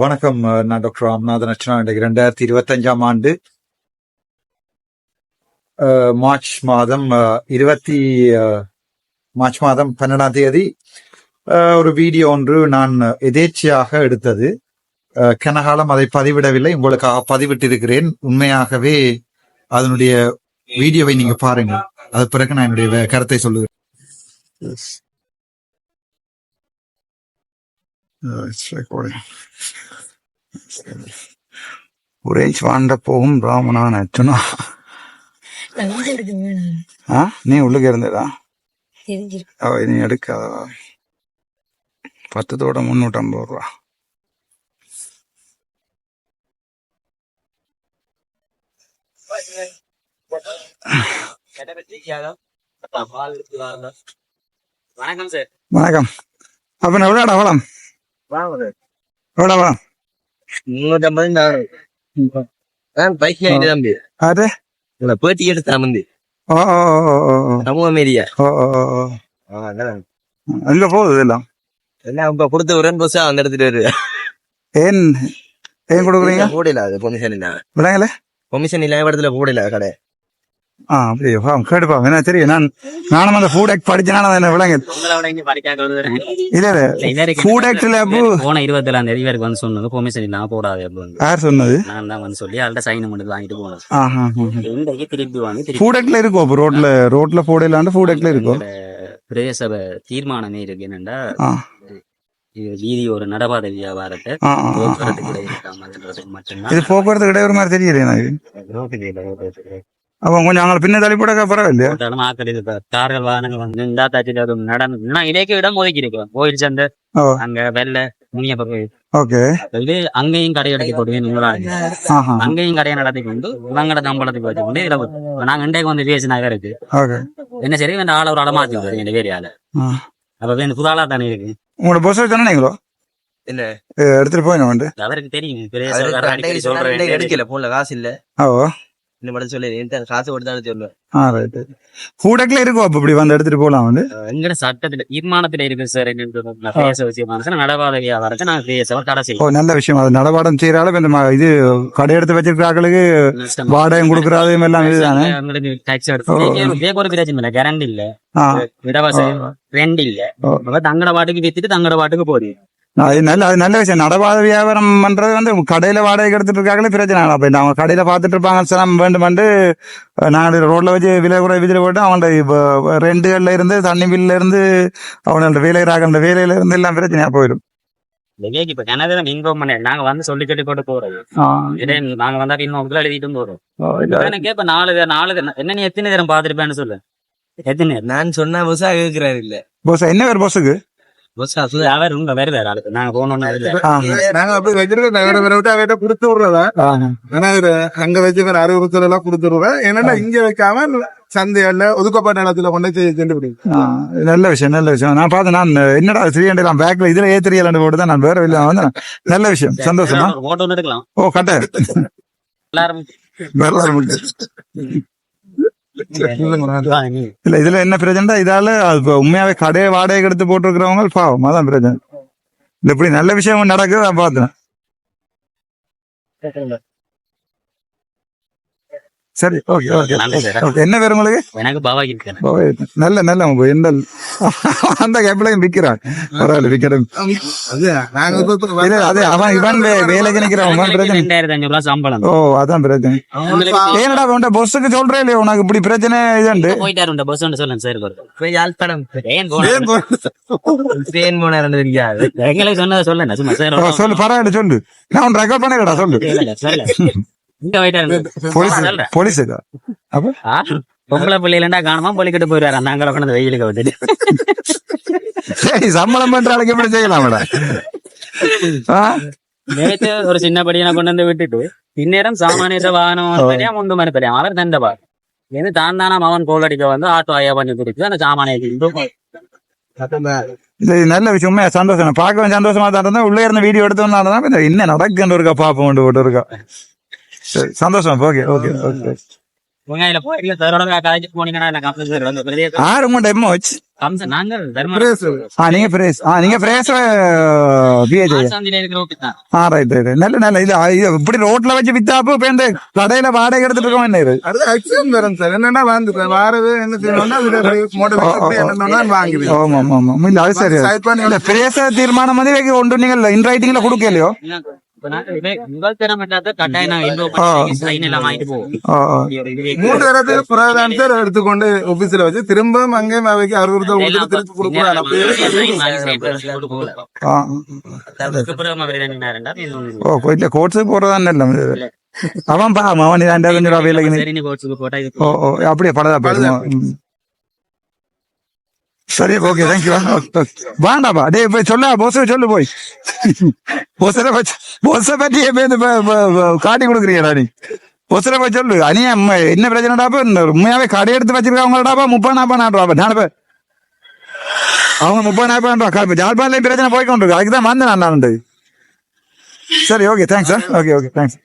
வணக்கம். நான் டாக்டர் ராம்நாதன் அர்ச்சனா. இன்றைக்கு ரெண்டாயிரத்தி இருபத்தஞ்சாம் ஆண்டு மார்ச் மாதம் இருபத்தி மார்ச் மாதம் பன்னெண்டாம் தேதி ஒரு வீடியோ ஒன்று நான் எதேச்சையாக எடுத்தது. கனகாலம் அதை பதிவிடவில்லை. உங்களுக்காக பதிவிட்டிருக்கிறேன். உண்மையாகவே அதனுடைய வீடியோவை நீங்க பாருங்க அது பிறகு நான் என்னுடைய கருத்தை சொல்லுகிறேன். உரேஜ் வாண்ட போகும் ராமனான அச்சுனா ஆ நீ உள்ளுக்கு இருந்ததா நீ எடுக்காதவா பத்தத்தோட முன்னூற்றம்பது ரூபா வணக்கம் சார் வணக்கம் அப்ப நான் எவ்வளோடா வளம் எவ்வளோ வளம் முன்னூத்தம்பது நான் பைக் ஆயிட்டு தம்பி. அது? உங்களை பேட்டி எடுத்தா வந்து ஓ ஓ ஓ ஓ ஓ. சமூக மீடியா ஓ ஓ ஓ ஓ. எங்க போகுது இதெல்லாம்? எல்லாம் இப்ப கொடுத்த ஒரு பஸ்ஸா வந்து எடுத்துட்டு வருது. ஏன் ஏன் கொடுக்குறீங்க? போடல அது பொமிஷன் இல்ல விடாங்களே பொமிஷன் இல்லாம இடத்துல போடல கடை. ஆ அப்படியே என்ன தெரியும் நான் நானும் அந்த ஃபுட் ஆக்ட் படிச்சனால என்ன விளங்க இல்ல இல்ல ஃபுட் ஆக்ட்ல அப்போ போன இருபத்தேழாம் தேதி வரைக்கும் வந்து சொன்னது பெர்மிஷன் இல்லாம போடாது அப்படின்னு யார் சொன்னது நான் தான் வந்து சொல்லி அவள்கிட்ட சைன் மட்டும் வாங்கிட்டு போனேன் இன்றைக்கு திருப்பி வாங்கி திருப்பி ஃபுட் ஆக்ட்ல இருக்கும் அப்போ ரோட்ல ரோட்ல போடலாண்டு ஃபுட் ஆக்ட்ல இருக்கும் பிரதேச தீர்மானமே இருக்கு இது வீதி ஒரு நடபாதை வியாபாரத்தை. போக்குவரத்து கிடையாது மட்டும்தான் இது போக்குவரத்து கிடையாது மாதிரி தெரியல எனக்கு அப்ப கொஞ்சம் அங்கே பின்ன தள்ளி போட பரவாயில்லையா. கார்கள் வாகனங்கள் வந்து இந்தா தாச்சிட்டு அது நடந்து நான் இதேக்கு இடம் ஒதுக்கி இருக்கேன் கோயில் சந்தை ஓ. அங்க வெள்ளை முனியப்ப கோயில். ஓகே. இது அங்கேயும் கடை எடுத்து போட்டு நீங்களா? ஆஹா. அங்கேயும் கடையை நடத்தி கொண்டு இவங்கட சம்பளத்துக்கு வச்சு கொண்டு இதுல நாங்க இன்றைக்கு வந்து பேசி நகர் இருக்கு. ஓகே. என்ன சரி இந்த ஆள ஒரு ஆளை மாத்தி விடுறது இந்த வேலையால ஆ. அப்ப வந்து புதாளா தானே இருக்கு? உங்களோட பொஸ் தானே நீங்களோ? ஏ, எடுத்துட்டு போயிடும் வந்து அவருக்கு தெரியும். எடுக்கல போன்ல காசு இல்ல. ஓ இந்த மட்டும் சொல்லி காசு கொடுத்தாலும் சொல்லுவேன். ஆ ரைட்டு ஆக்ட்ல இருக்கும் அப்போ இப்படி வந்து எடுத்துட்டு போகலாம் வந்து. எங்கட சட்டத்துல தீர்மானத்துல இருக்கு சார் பேச விஷயமான நடவாத வியாபாரத்தை நான் பேச தடை ஓ நல்ல விஷயம். அது நடபாடம் செய்யறாலும் இந்த இது கடை எடுத்து வச்சிருக்காங்களுக்கு வாடகை கொடுக்கறதும் எல்லாம் இதுதானே? டாக்ஸ் எடுத்து. ஒரு பிரச்சனை இல்ல கரண்ட் இல்ல. இடவாச ரெண்ட் இல்ல. தங்கட பாட்டுக்கு வித்துட்டு தங்கட பாட்டுக்கு போகுது அது நல்ல அது நல்ல விஷயம். நடபாத வியாபாரம் பண்றது வந்து கடையில வாடகை எடுத்துட்டு இருக்காங்களே பிரச்சனை அப்ப அவங்க கடையில பாத்துட்டு இருப்பாங்க சிலம் வேண்டுமெண்டு நாங்கள் ரோட்ல வச்சு விலை கூட விதில போட்டு அவனோட ரெண்டுகள்ல இருந்து தண்ணி பில்ல இருந்து அவனோட வேலைகிறாக வேலையில இருந்து எல்லாம் பிரச்சனையா போயிடும். வேக்கு இப்ப கனவே இன்ஃபார்ம் பண்ண நாங்க வந்து சொல்லி கட்டி போட்டு போறோம் நாங்க வந்தா இன்னும் எழுதிட்டும் போறோம். எனக்கு இப்ப நாலு பேர் நாலு என்ன நீ எத்தனை நேரம் பாத்துருப்பேன்னு சொல்லு. எத்தனை நான் சொன்னா பஸ்ஸா கேக்குறாரு இல்ல. போஸ் என்ன பேர் போஸுக்கு நாங்க போனோம்னு ஆ, நாங்க அப்படி வச்சிருக்கோம் நகர வேற விட்டு அவர்கிட்ட கொடுத்து ஆனா அங்க வச்சு வேற அறுபது எல்லாம் கொடுத்துருவேன் என்னன்னா இங்க வைக்காம சந்தைகள்ல ஒதுக்கப்பட்ட இடத்துல கொண்டு போய் சென்று நல்ல விஷயம் நல்ல விஷயம் நான் பார்த்தேன் நான் என்னடா த்ரீ ஹண்ட்ரட் பேக்ல இதுல ஏ த்ரீ போட்டு தான் நான் வேற இல்லை வந்தேன் நல்ல விஷயம் சந்தோஷமா போட்டோ ஓ கட்ட எல்லாரும் இல்ல இதுல என்ன பிரச்சனை இதால உண்மையாவே கடையை வாடகை எடுத்து போட்டிருக்கிறவங்க பாவம் அதான் பிரச்சனை. இப்படி நல்ல விஷயம் நடக்குது நான் பார்த்தேன் சரி ஓகே ஓகே என்ன பேர் உங்களுக்கு? எனக்கு ஓ, நல்ல நல்ல என்ன அந்த கேப்லயும் விக்கிறான். பரவாயில்ல விக்கிறேன். அது அவன் இவன் வேலைக்கு நிக்கிறவன் பிரச்சனை. ரெண்டாயிரத்தி அஞ்சு ரூபாய் சம்பளம். ஓ அதான் பிரச்சனை. ஏனடா உன்ட பொஸ்ஸுக்கு சொல்றே இல்லையா? உனக்கு இப்படி பிரச்சனை இதுண்டு. போயிட்டாரு இந்த பஸ் சொல்லுங்க சார் போய் யாழ்ப்பாணம் ட்ரெயின் போனா ரெண்டு எங்களுக்கு சொன்னதை சொல்லுங்க சும்மா சார் சொல்லு பரவாயில்ல சொல்லு. நான் உன் ரெக்கார்ட் பண்ணிடா சொல்லு. போலீஸுக்கா அப்ப? பொம்பளை பிள்ளைகளா காணுமா? பொலிக்கிட்டு போயிடுவாரு நாங்க உட்காந்து வெயிலுக்கு வந்துட்டு. சம்பளம் பண்ற ஆளுக்கு எப்படி செய்யலாம்டா? ஆ? நேற்று ஒரு சின்ன படியனை கொண்டு வந்து விட்டுட்டு இந்நேரம் சாமானிய வாகனம் தெரியாம முந்து மாதிரி தெரியாம அவர் தண்டபா இது தான் தானா அவன் கோல் அடிக்க வந்து ஆட்டோ ஐயா பண்ணி கொடுத்து அந்த சாமானிய இது நல்ல விஷயம் சந்தோஷம். பார்க்கவும் சந்தோஷமா தான் இருந்தா உள்ளே இருந்த வீடியோ எடுத்து என்ன நடக்குன்னு இருக்கா? பாப்போம் போட்டு இருக்கா சரி சந்தோஷம் ஓகே ஓகே ஓகே ஆறு நீங்க பிரேஸ் ஆ நீங்க பிரேஸ் ஆ ரைட் ரைட் நல்ல நல்ல இது இப்படி ரோட்ல வச்சு வித்தாப்பு இப்ப இந்த கடையில வாடகை எடுத்துட்டு இருக்கோம் என்ன இது அது அக்ஷயம் தரும் சார் என்னன்னா வாரது என்ன செய்யணும்னா வாங்குவேன் ஆமா ஆமா ஆமா இல்ல அது சரி இல்ல பிரேச தீர்மானம் வந்து ஒன்று நீங்கள் இன் ரைட்டிங்ல கொடுக்கலையோ மூன்று புறாதான் சார் எடுத்துக்கொண்டு ஆபீஸ்ல வச்சு திரும்ப அங்கே அவைக்கு அறிவுறுத்தல் கொடுத்து திருப்பி. போட்டா ஓ கோயில கோட்ஸுக்கு போறதான் இல்ல அவன் பா அவன் ரெண்டாயிரம் கொஞ்சம் அப்படியே பழதா போயிடுமா ம். சரி ஓகே தேங்க்யூ வேண்டாப்பா டே போய் சொல்ல போச சொல்லு போய். பொசரை பத்தி பொச பத்தி எப்ப இந்த ப- ப- ப- காட்டி கொடுக்குறீங்கடா நீ? பொசரை போய் சொல்லு. அனியா அம்மா, என்ன பிரச்சனைடாப்பா இந்த உண்மையாவே கடை எடுத்து வச்சிருக்காங்களாடாப்பா முப்பது நாற்பது நாடுறாப்பா நான் இப்ப அவங்க முப்பது நாற்பது ரூபா ஜாழ்பான்ல பிரச்சனை போய்க்கொண்டு அதுக்கு தான் வந்தேன் நான் சரி okay thanks sir okay okay thanks